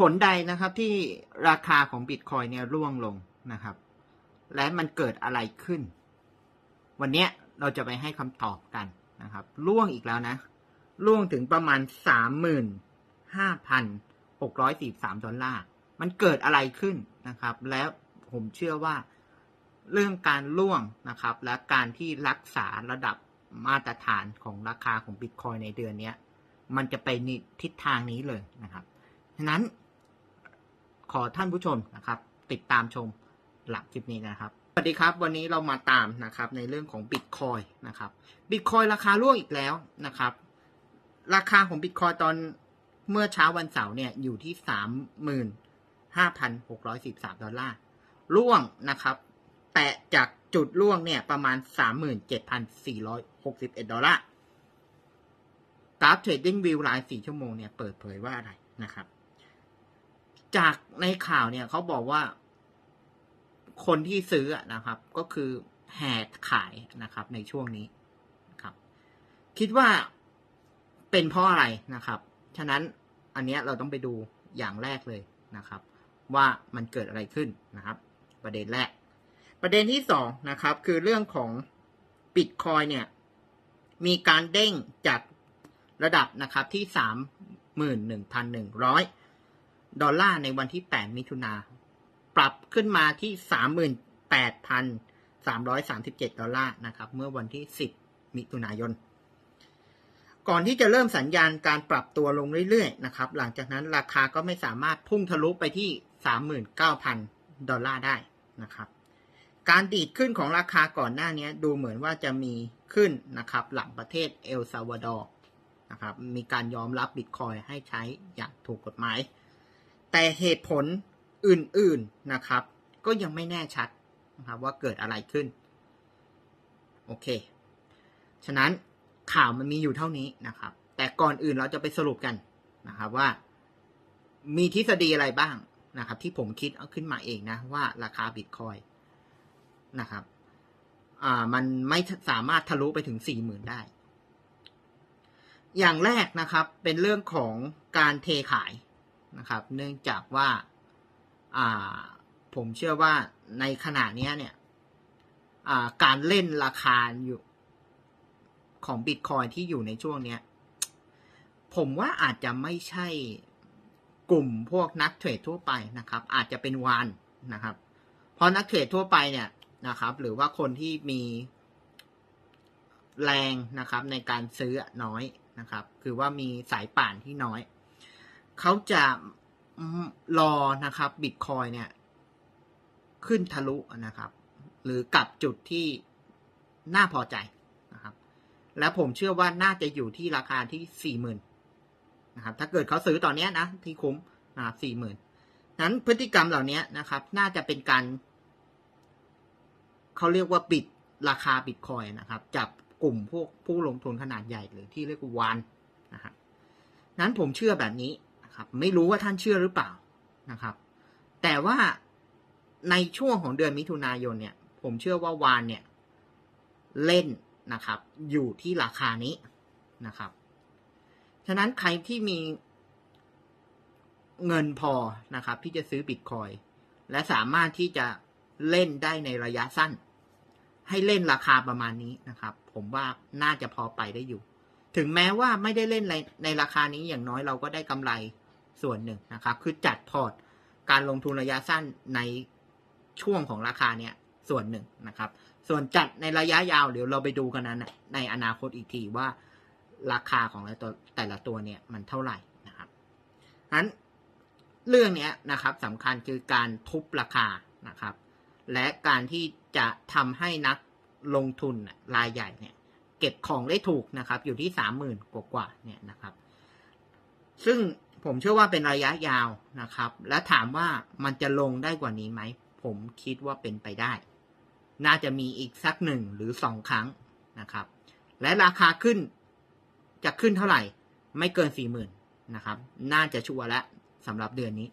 ผลใดนะครับที่ราคาของบิตคอยเนี่ยร่วงลงนะครับ และมันเกิดอะไรขึ้น วันนี้เราจะไปให้คำตอบกันนะครับ ร่วงอีกแล้วนะ ร่วงถึงประมาณสามหมื่นห้าพันหกร้อยสี่สามดอลลาร์ มันเกิดอะไรขึ้นนะครับ แล้วผมเชื่อว่าเรื่องการร่วงนะครับ และการที่รักษาระดับมาตรฐานของราคาของบิตคอยในเดือนนี้มันจะไปในทิศทางนี้เลยนะครับ ฉะนั้น ขอท่านผู้ชมนะครับ ติดตามชมหลังคลิปนี้นะครับสวัสดีครับ วันนี้เรามาตามนะครับในเรื่องของบิตคอยนะครับบิตคอยราคาร่วงอีกแล้วนะครับ ราคาของบิตคอยตอนเมื่อเช้าวันเสาร์เนี่ยอยู่ที่สามหมื่นห้าพันหกร้อยสิบสามดอลลาร์ร่วงนะครับ แตะจากจุดร่วงเนี่ยประมาณสามหมื่นเจ็ดพันสี่ร้อยหกสิบเอ็ดดอลลาร์กราฟเทรดดิ้งวิวรายสี่ชั่วโมงเนี่ยเปิดเผยว่าอะไรนะครับ จากในข่าวเนี่ยเขาบอกว่าคนที่ซื้อนะครับ ก็คือแห่ขายนะครับ ในช่วงนี้ครับ คิดว่าเป็นเพราะอะไรนะครับ ฉะนั้นอันเนี้ยเราต้องไปดูอย่างแรกเลยนะครับ ว่ามันเกิดอะไรขึ้นนะครับ ประเด็นแรก ประเด็นที่สองนะครับ คือเรื่องของบิตคอยเนี่ย มีการเด้งจากระดับนะครับที่สามหมื่นหนึ่งพันหนึ่งร้อย ดอลลาร์ในวันที่แปดมิถุนาปรับขึ้นมาที่สามหมื่นแปดพันสามร้อยสามสิบเจ็ดดอลลาร์นะครับ เมื่อวันที่สิบมิถุนายน ก่อนที่จะเริ่มสัญญาณการปรับตัวลงเรื่อยๆนะครับ หลังจากนั้นราคาก็ไม่สามารถพุ่งทะลุไปที่ 39,000 ดอลลาร์ได้นะครับ การดีดขึ้นของราคาก่อนหน้านี้ดูเหมือนว่าจะมีขึ้นนะครับ หลังประเทศเอลซาวาดอร์นะครับ มีการยอมรับบิตคอยให้ใช้อย่างถูกกฎหมาย แต่เหตุผลอื่นๆนะครับ ก็ยังไม่แน่ชัดนะครับว่าเกิดอะไรขึ้น โอเค ฉะนั้นข่าวมันมีอยู่เท่านี้นะครับ แต่ก่อนอื่นเราจะไปสรุปกันนะครับว่า มีทฤษฎีอะไรบ้างนะครับ ที่ผมคิดเอาขึ้นมาเองนะ ว่าราคาบิตคอยนะครับอ่ามันไม่สามารถทะลุไปถึงสี่หมื่นได้ อย่างแรกนะครับเป็นเรื่องของการเทขาย นะครับ เนื่องจากว่าผมเชื่อว่าในขณะนี้เนี่ยการเล่นราคาอยู่ของบิตคอยที่อยู่ในช่วงเนี้ย ผมว่าอาจจะไม่ใช่กลุ่มพวกนักเทรดทั่วไปนะครับ อาจจะเป็นวานนะครับ เพราะนักเทรดทั่วไปเนี่ยนะครับ หรือว่าคนที่มีแรงนะครับในการซื้อน้อยนะครับ คือว่ามีสายป่านที่น้อย เขาจะรอนะครับบิตคอยเนี่ย ขึ้นทะลุนะครับ หรือกลับจุดที่น่าพอใจนะครับ และผมเชื่อว่าน่าจะอยู่ที่ราคาที่สี่หมื่นนะครับ ถ้าเกิดเขาซื้อตอนนี้นะ ที่คุ้มนะครับสี่หมื่นนั้นพฤติกรรมเหล่านี้นะครับ น่าจะเป็นการเขาเรียกว่าปิดราคาบิตคอยนะครับจากกลุ่มพวกผู้ลงทุนขนาดใหญ่หรือที่เรียกว่าวานนะครับนั้นผมเชื่อแบบนี้ นะครับ ไม่รู้ว่าท่านเชื่อหรือเปล่านะครับ แต่ว่าในช่วงของเดือนมิถุนายนเนี่ย ผมเชื่อว่าวานเนี่ยเล่นนะครับ อยู่ที่ราคานี้นะครับ ฉะนั้นใครที่มีเงินพอนะครับ ที่จะซื้อบิตคอยและสามารถที่จะเล่นได้ในระยะสั้น ให้เล่นราคาประมาณนี้นะครับ ผมว่าน่าจะพอไปได้อยู่ ถึงแม้ว่าไม่ได้เล่นในในราคานี้อย่างน้อยเราก็ได้กำไร ส่วนหนึ่งนะครับ คือจัดพอร์ตการลงทุนระยะสั้นในช่วงของราคาเนี้ยส่วนหนึ่งนะครับ ส่วนจัดในระยะยาวเดี๋ยวเราไปดูกันนั้นในอนาคตอีกทีว่าราคาของแต่ละตัวแต่ละตัวเนี่ยมันเท่าไหร่นะครับนั้นเรื่องนี้นะครับสำคัญคือการทุบราคานะครับ และการที่จะทำให้นักลงทุนรายใหญ่เนี่ย เก็บของได้ถูกนะครับ อยู่ที่สามหมื่นกว่าๆเนี่ยนะครับ ซึ่ง ผมเชื่อว่าเป็นระยะยาวนะครับ และถามว่ามันจะลงได้กว่านี้ไหม ผมคิดว่าเป็นไปได้ น่าจะมีอีกสักหนึ่งหรือสองครั้งนะครับ และราคาขึ้นจะขึ้นเท่าไหร่ ไม่เกินสี่หมื่นนะครับ น่าจะชัวร์แล้วสำหรับเดือนนี้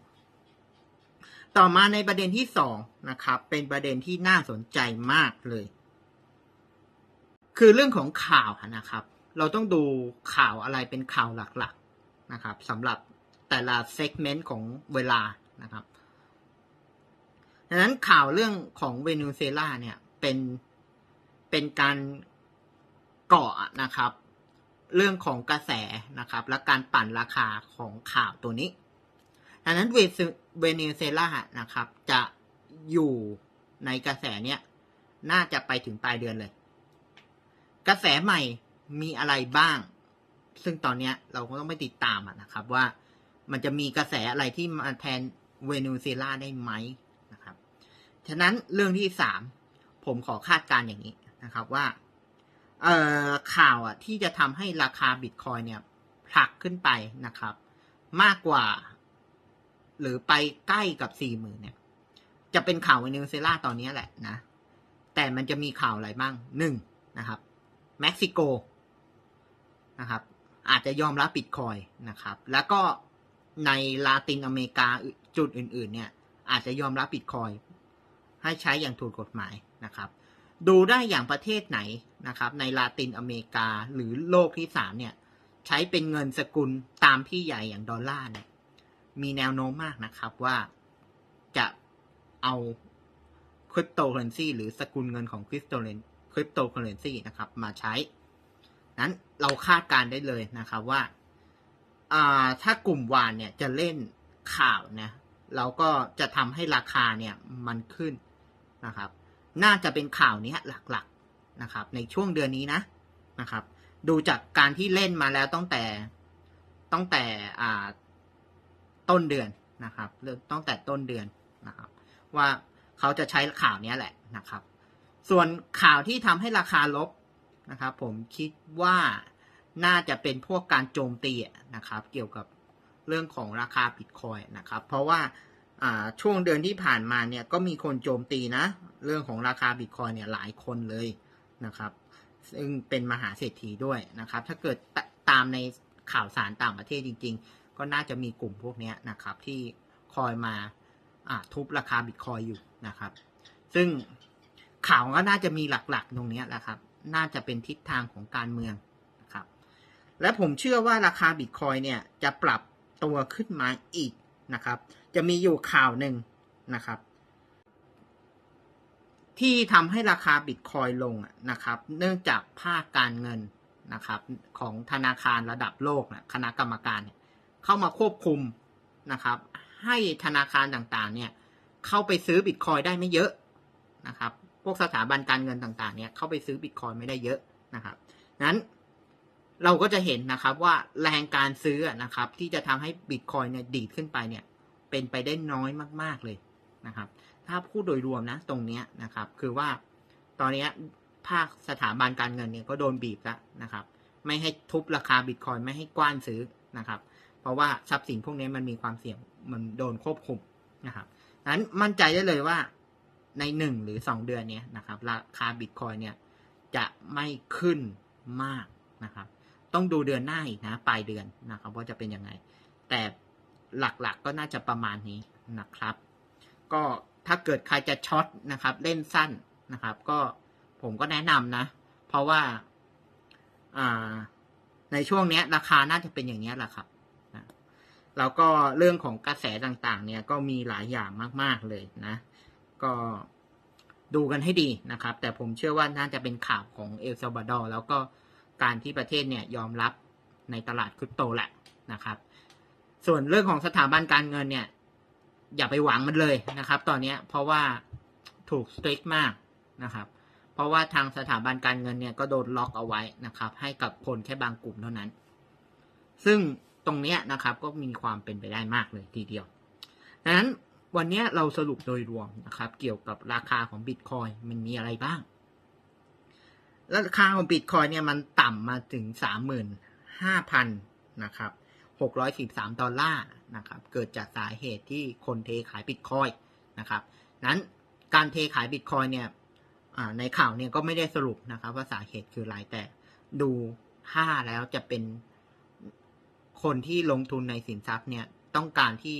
ต่อมาในประเด็นที่สองนะครับ เป็นประเด็นที่น่าสนใจมากเลย คือเรื่องของข่าวนะครับ เราต้องดูข่าวอะไรเป็นข่าวหลักๆนะครับสำหรับ แต่ละเซกเมนต์ของเวลานะครับดังนั้นข่าวเรื่องของเวเนซุเอลาเนี่ยเป็นเป็นการเกาะนะครับ เรื่องของกระแสนะครับ และการปั่นราคาของข่าวตัวนี้ดังนั้นเวเวเนซุเอลานะครับ จะอยู่ในกระแสเนี้ยน่าจะไปถึงปลายเดือนเลย กระแสใหม่มีอะไรบ้าง ซึ่งตอนนี้เราก็ต้องไปติดตามนะครับว่า มันจะมีกระแสอะไรที่มาแทนเวเนซุเอลาได้ไหมนะครับ ฉะนั้นเรื่องที่สามผมขอคาดการ์อย่างนี้นะครับว่าเอ่อข่าวอะที่จะทำให้ราคาบิตคอยเนี่ยผลักขึ้นไปนะครับ มากกว่า หรือไปใกล้กับสี่หมื่นเนี่ย จะเป็นข่าวเวเนซุเอลาตอนนี้แหละนะ แต่มันจะมีข่าวอะไรบ้างหนึ่งนะครับเม็กซิโกนะครับอาจจะยอมรับบิตคอยนะครับ แล้วก็ ในลาตินอเมริกาจุดอื่น ๆ เนี่ย อาจจะยอมรับบิตคอยให้ใช้อย่างถูกกฎหมายนะครับ ดูได้อย่างประเทศไหนนะครับ ในลาตินอเมริกาหรือโลกที่สามเนี่ย ใช้เป็นเงินสกุลตามพี่ใหญ่อย่างดอลลาร์เนี่ยมีแนวโน้มมากนะครับว่าจะเอาคริปโตเคอเรนซีหรือสกุลเงินของคริปโตคริปโตเคอเรนซีนะครับ มาใช้ นั้นเราคาดการได้เลยนะครับว่า อ่าถ้ากลุ่มวานเนี่ยจะเล่นข่าวนะเราก็จะทำให้ราคาเนี่ยมันขึ้นนะครับ น่าจะเป็นข่าวนี้หลักๆนะครับ ในช่วงเดือนนี้นะนะครับ ดูจากการที่เล่นมาแล้วตั้งแต่ตั้งแต่อ่าต้นเดือนนะครับเริ่มตั้งแต่ต้นเดือนนะครับ ว่าเขาจะใช้ข่าวนี้แหละนะครับ ส่วนข่าวที่ทำให้ราคาลบนะครับ ผมคิดว่า น่าจะเป็นพวกการโจมตีนะครับ เกี่ยวกับเรื่องของราคาบิตคอยนะครับ เพราะว่าช่วงเดือนที่ผ่านมาเนี่ยก็มีคนโจมตีนะ เรื่องของราคาบิตคอยเนี่ยหลายคนเลยนะครับ ซึ่งเป็นมหาเศรษฐีด้วยนะครับ ถ้าเกิดตามในข่าวสารต่างประเทศจริง ๆ ก็น่าจะมีกลุ่มพวกนี้นะครับ ที่คอยมาทุบราคาบิตคอยอยู่นะครับ ซึ่งข่าวก็น่าจะมีหลักๆ ตรงนี้แหละครับ น่าจะเป็นทิศทางของการเมือง และผมเชื่อว่าราคาบิตคอยเนี่ยจะปรับตัวขึ้นมาอีกนะครับ จะมีอยู่ข่าวหนึ่งนะครับ ที่ทำให้ราคาบิตคอยลงนะครับ เนื่องจากภาคการเงินนะครับของธนาคารระดับโลกนะคณะกรรมการเนี่ยเข้ามาควบคุมนะครับ ให้ธนาคารต่างๆ เนี่ยเข้าไปซื้อบิตคอยได้ไม่เยอะนะครับ พวกสถาบันการเงินต่างๆ เนี่ยเข้าไปซื้อบิตคอยไม่ได้เยอะนะครับนั้น เราก็จะเห็นนะครับว่าแรงการซื้อนะครับ ที่จะทำให้บิตคอยเนี่ยดีดขึ้นไปเนี่ย เป็นไปได้น้อยมาก ๆเลยนะครับ ถ้าพูดโดยรวมนะตรงเนี้ยนะครับ คือว่าตอนนี้ภาคสถาบันการเงินเนี่ยก็โดนบีบแล้วนะครับ ไม่ให้ทุบราคาบิตคอยไม่ให้กว้านซื้อนะครับ เพราะว่าทรัพย์สินพวกนี้มันมีความเสี่ยงมันโดนควบคุมนะครับนั้นมั่นใจได้เลยว่าในหนึ่งหรือสองเดือนเนี้ยนะครับ ราคาบิตคอยเนี่ยจะไม่ขึ้นมากนะครับ ต้องดูเดือนหน้าอีกนะ ปลายเดือนนะครับว่าจะเป็นยังไง แต่หลักๆกก็น่าจะประมาณนี้นะครับ ก็ถ้าเกิดใครจะช็อตนะครับ เล่นสั้นนะครับ ก็ผมก็แนะนำนะ เพราะว่าในช่วงนี้ราคาน่าจะเป็นอย่างนี้แหละครับแล้วก็เรื่องของกระแสต่างๆ เนี่ยก็มีหลายอย่างมากๆเลยนะ ก็ดูกันให้ดีนะครับ แต่ผมเชื่อว่าน่าจะเป็นข่าวของเอลซาบาดอร์แล้วก็ การที่ประเทศเนี่ยยอมรับในตลาดคริปโตแหละนะครับ ส่วนเรื่องของสถาบันการเงินเนี่ย อย่าไปหวังมันเลยนะครับ ตอนนี้เพราะว่าถูกสตริกมากนะครับ เพราะว่าทางสถาบันการเงินเนี่ยก็โดนล็อกเอาไว้นะครับ ให้กับคนแค่บางกลุ่มเท่านั้น ซึ่งตรงนี้นะครับก็มีความเป็นไปได้มากเลยทีเดียวดังนั้นวันนี้เราสรุปโดยรวมนะครับ เกี่ยวกับราคาของบิตคอยมันมีอะไรบ้าง ราคาของบิตคอยเนี่ยมันต่ำมาถึงสามหมื่นห้าพันนะครับหกร้อยสิบสามดอลลาร์นะครับ เกิดจากสาเหตุที่คนเทขายบิตคอยนะครับ นั้นการเทขายบิตคอยเนี่ยในข่าวเนี่ยก็ไม่ได้สรุปนะครับ ว่าสาเหตุคืออะไรแต่ดูท่าแล้วจะเป็นคนที่ลงทุนในสินทรัพย์เนี่ยต้องการที่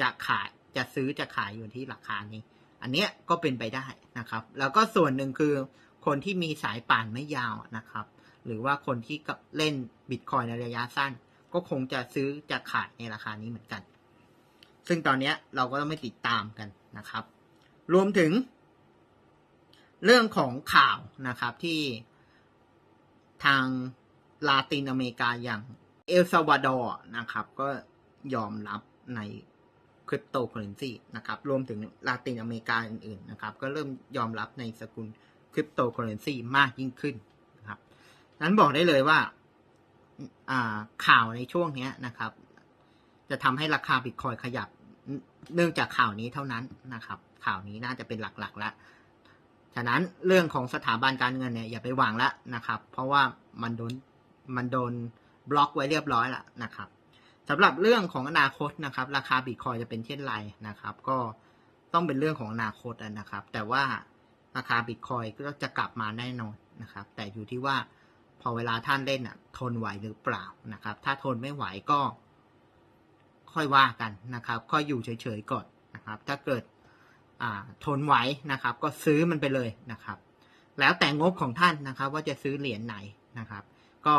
จะขายจะซื้อจะขายอยู่ที่ราคานี้ อันเนี้ยก็เป็นไปได้นะครับ แล้วก็ส่วนหนึ่งคือ คนที่มีสายป่านไม่ยาวนะครับ หรือว่าคนที่เล่นบิตคอยในระยะสั้น ก็คงจะซื้อจะขายในราคานี้เหมือนกัน ซึ่งตอนนี้เราก็ต้องไม่ติดตามกันนะครับ รวมถึง เรื่องของข่าวนะครับที่ทางลาตินอเมริกาอย่างเอลซาวาดอร์นะครับ ก็ยอมรับในคริปโตเคอเรนซีนะครับ รวมถึงลาตินอเมริกาอื่นๆนะครับ ก็เริ่มยอมรับในสกุล คริปโตเคอเรนซีมากยิ่งขึ้นนะครับนั้นบอกได้เลยว่าข่าวในช่วงนี้นะครับ จะทำให้ราคาบิตคอยขยับเนื่องจากข่าวนี้เท่านั้นนะครับ ข่าวนี้น่าจะเป็นหลักๆแล้วฉะนั้นเรื่องของสถาบันการเงินเนี่ยอย่าไปหวังแล้วนะครับ เพราะว่ามันโดนมันโดนบล็อกไว้เรียบร้อยแล้วนะครับสำหรับเรื่องของอนาคตนะครับ ราคาบิตคอยจะเป็นเช่นไรนะครับ ก็ต้องเป็นเรื่องของอนาคตนะครับ แต่ว่า ราคาบิตคอยก็จะกลับมาแน่นอนนะครับ แต่อยู่ที่ว่าพอเวลาท่านเล่นอะ ทนไหวหรือเปล่านะครับ ถ้าทนไม่ไหวก็ ค่อยว่ากันนะครับค่อยอยู่เฉยๆก่อนนะครับ ถ้าเกิดอ่าทนไหวนะครับ ก็ซื้อมันไปเลยนะครับ แล้วแต่งบของท่านนะครับ ว่าจะซื้อเหรียญไหนนะครับ ก็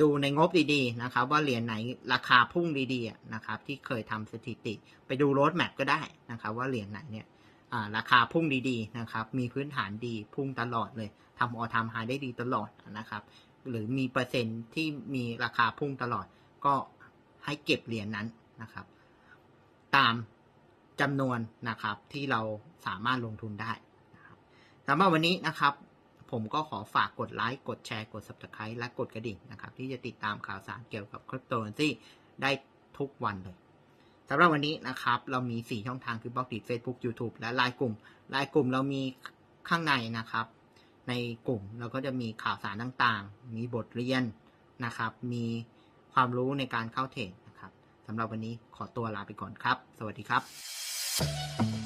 ดูในงบดีๆนะครับ ว่าเหรียญไหนราคาพุ่งดีๆนะครับ ที่เคยทำสถิติ ไปดูโรดแมปก็ได้นะครับ ว่าเหรียญไหนเนี่ย ราคาพุ่งดีๆนะครับ มีพื้นฐานดีพุ่งตลอดเลยทำออทำหายได้ดีตลอดนะครับ หรือมีเปอร์เซ็นต์ที่มีราคาพุ่งตลอด ก็ให้เก็บเหรียญนั้นนะครับ ตามจำนวนนะครับที่เราสามารถลงทุนได้นะครับสำหรับวันนี้นะครับผมก็ขอฝากกดไลค์ กดแชร์ กด subscribe และกดกระดิ่งนะครับ ที่จะติดตามข่าวสารเกี่ยวกับคริปโตเคอเรนซีได้ทุกวันเลย สำหรับวันนี้นะครับ เรามี 4 ช่องทางคือบล็อกดี Facebook YouTube และไลน์กลุ่มไลน์กลุ่มเรามีข้างในนะครับ ในกลุ่มเราก็จะมีข่าวสารต่างๆ มีบทเรียนนะครับ มีความรู้ในการเข้าเทรดนะครับสำหรับวันนี้ขอตัวลาไปก่อนครับ สวัสดีครับ